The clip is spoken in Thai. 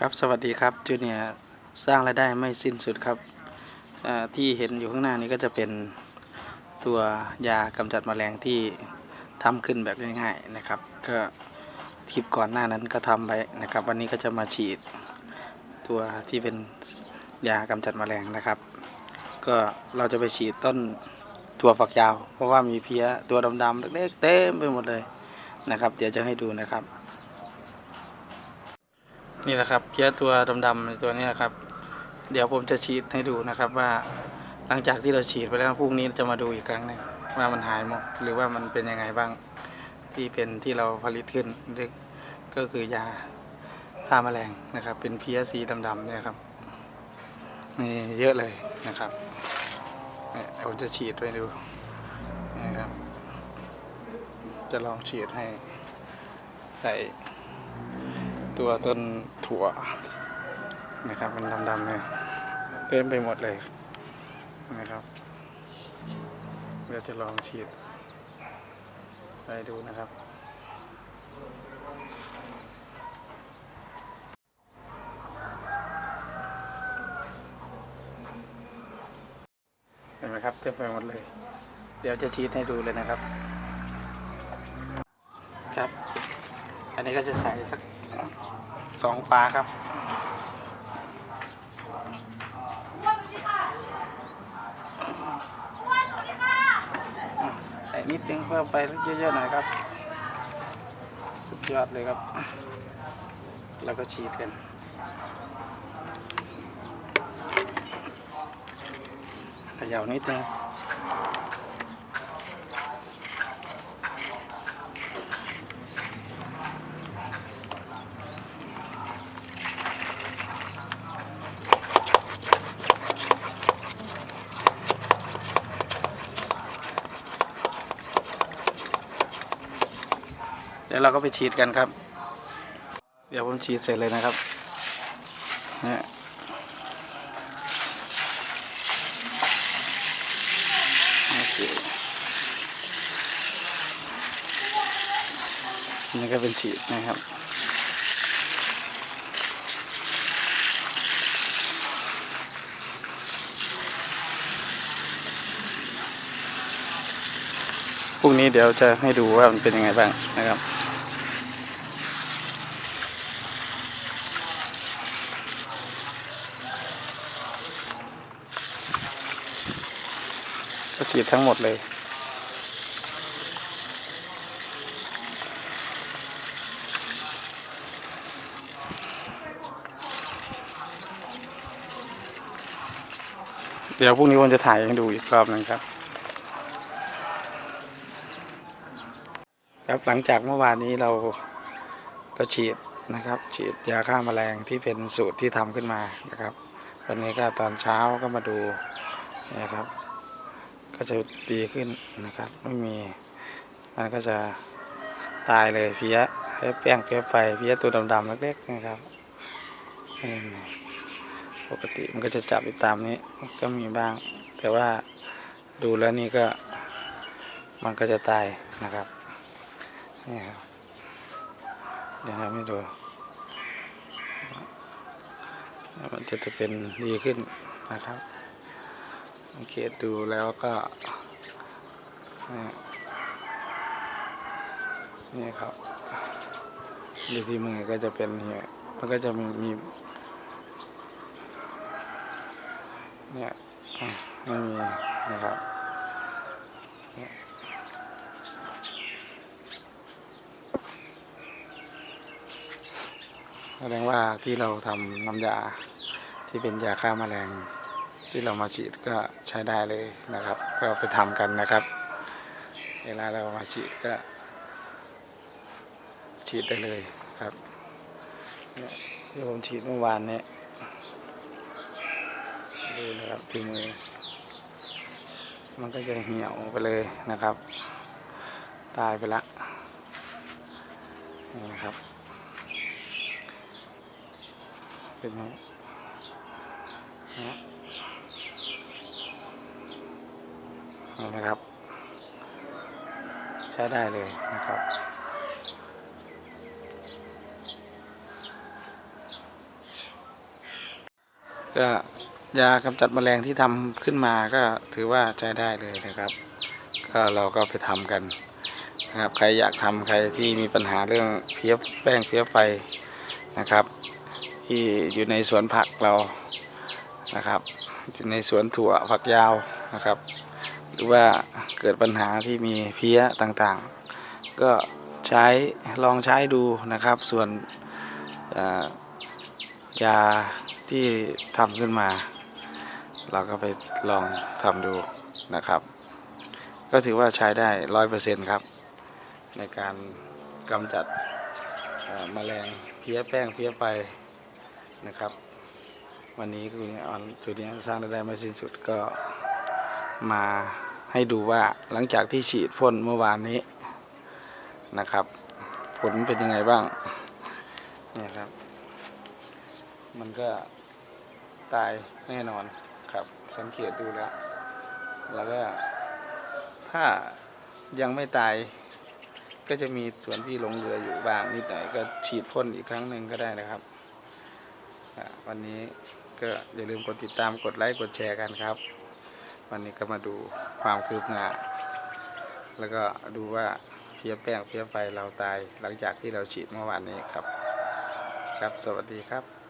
ครับสวัสดีครับจูเนียสร้างรายได้ไม่สิ้นสุดครับที่เห็นอยู่ข้างหน้านี้ก็จะเป็นตัวยากำจัดแมลงที่ทำขึ้นแบบง่ายๆนะครับ ก็คลิปก่อนหน้านั้นก็ทำไปนะครับ วันนี้ก็จะมาฉีดตัวที่เป็นยากำจัดแมลงนะครับ ก็เราจะไปฉีดต้นถั่วฝักยาว เพราะว่ามีเพี้ยตัวดำๆเล็กๆเต็มไปหมดเลยนะครับ เดี๋ยวจะให้ดูนะครับ นี่แหละครับเพี้ยตัวดำๆในตัวนี้นะครับ เดี๋ยวผมจะฉีดให้ดูนะครับว่าหลังจากที่เราฉีดไปแล้วพรุ่งนี้จะมาดูอีกครั้งหนึงว่ามันหายหมดหรือว่ามันเป็นยังไงบ้างที่เป็นที่เราผลิตขึ้นก็คือยาฆ่าแมลงนะครับ เป็นเพี้ยสีดำๆเนี่ยครับนี่เยอะเลยนะครับเนี่ยผมจะฉีดไปดูนะครับ จะลองฉีดให้ใส่ ตัวต้นถั่วนะครับ มันดำๆเลยเต็มไปหมดเลยนะครับเดี๋ยวจะลองฉีดไปดูนะครับ เห็นไหมครับเต็มไปหมดเลย เดี๋ยวจะฉีดให้ดูเลยนะครับครับ อันนี้ก็จะใส่สักสองปลาครับ ใส่นิดนึงเพิ่มไปเยอะๆหน่อยครับ สุดยอดเลยครับ แล้วก็ฉีดกันเขย่านิดนึง ดี๋ยวเราก็ไปฉีดกันครับ เดี๋ยวผมฉีดเสร็จเลยนะครับเนี่ยโอเคนี่ก็เป็นฉีดนะครับพรุ่งนี้เดี๋ยวจะให้ดูว่ามันเป็นยังไงบ้างนะครับ ก็ฉีดทั้งหมดเลยเดี๋ยวพรุ่งนี้ผมจะถ่ายให้ดูอีกรอบหนึงครับ ครับหลังจากเมื่อวานนี้เราเราฉีดนะครับ ฉีดยาฆ่าแมลงที่เป็นสูตรที่ทำขึ้นมานะครับ วันนี้ก็ตอนเช้าก็มาดูนะครับ ก็จะดีขึ้นนะครับ ไม่มีมันก็จะตายเลยเพี้ยเพี้ยแป้งเพี้ยไฟเพี้ยตัวดำๆเล็กๆนะครับปกติมันก็จะจับอยู่ตามนี้ก็มีบ้าง แต่ว่าดูแล้วนี่ก็มันก็จะตายนะครับนี่ครับเดี๋ยวทำให้ดูมันจะจะเป็นดีขึ้นนะครับ สังเกตดูแล้วก็นี่ครับดูที่มือก็จะเป็นเนี่ยมันก็จะมีมีเนี่ยไม่มีนะครับแสดงว่าที่เราทำน้ำยาที่เป็นยาฆ่าแมลง ที่เรามาฉีดก็ใช้ได้เลยนะครับ ก็ไปทำกันนะครับ เวลาเรามาฉีดก็ ฉีดได้เลยครับเนี่ยที่ผมฉีดเมื่อวานเนี่ยดูนะครับที่มือมันก็จะเหี่ยวไปเลยนะครับ ตายไปละนี่นะครับ เป็นไงนะ นี่นะครับ ใช้ได้เลยนะครับ ก็ยากำจัดแมลงที่ทำขึ้นมาก็ถือว่าใช้ได้เลยนะครับ ก็เราก็ไปทำกันนะครับใครอยากทำใครที่มีปัญหาเรื่องเพี้ยแป้งเพี้ยไฟนะครับ ที่อยู่ในสวนผักเรานะครับ อยู่ในสวนถั่วผักยาวนะครับ หรือว่าเกิดปัญหาที่มีเพี้ยต่างๆ ก็ใช้ลองใช้ดูนะครับ ส่วนยาที่ทำขึ้นมา เราก็ไปลองทำดูนะครับ ก็ถือว่าใช้ได้ร้อยเปอร์เซ็นต์ครับ ในการกำจัดเอ่อแมลงเพี้ยแป้งเพี้ยไปนะครับ วันนี้คือออนจุดนี้สร้างรายได้ไม่สิ้นสุดก็ มาให้ดูว่าหลังจากที่ฉีดพ่นเมื่อวานนี้นะครับ ผลเป็นยังไงบ้างนี่ครับ มันก็ตายแน่นอนครับ สังเกตดูแล้ว แล้วก็ถ้ายังไม่ตายก็จะมีส่วนที่หลงเหลืออยู่บ้างนิดหน่อยก็ฉีดพ่นอีกครั้งหนึ่งก็ได้นะครับ วันนี้ก็อย่าลืมกดติดตามกดไลค์กดแชร์กันครับ วันนี้ก็มาดูความคืบหน้า แล้วก็ดูว่าเพี้ยแป้งเพี้ยไฟเราตายหลังจากที่เราฉีดเมื่อวานนี้ครับ ครับสวัสดีครับ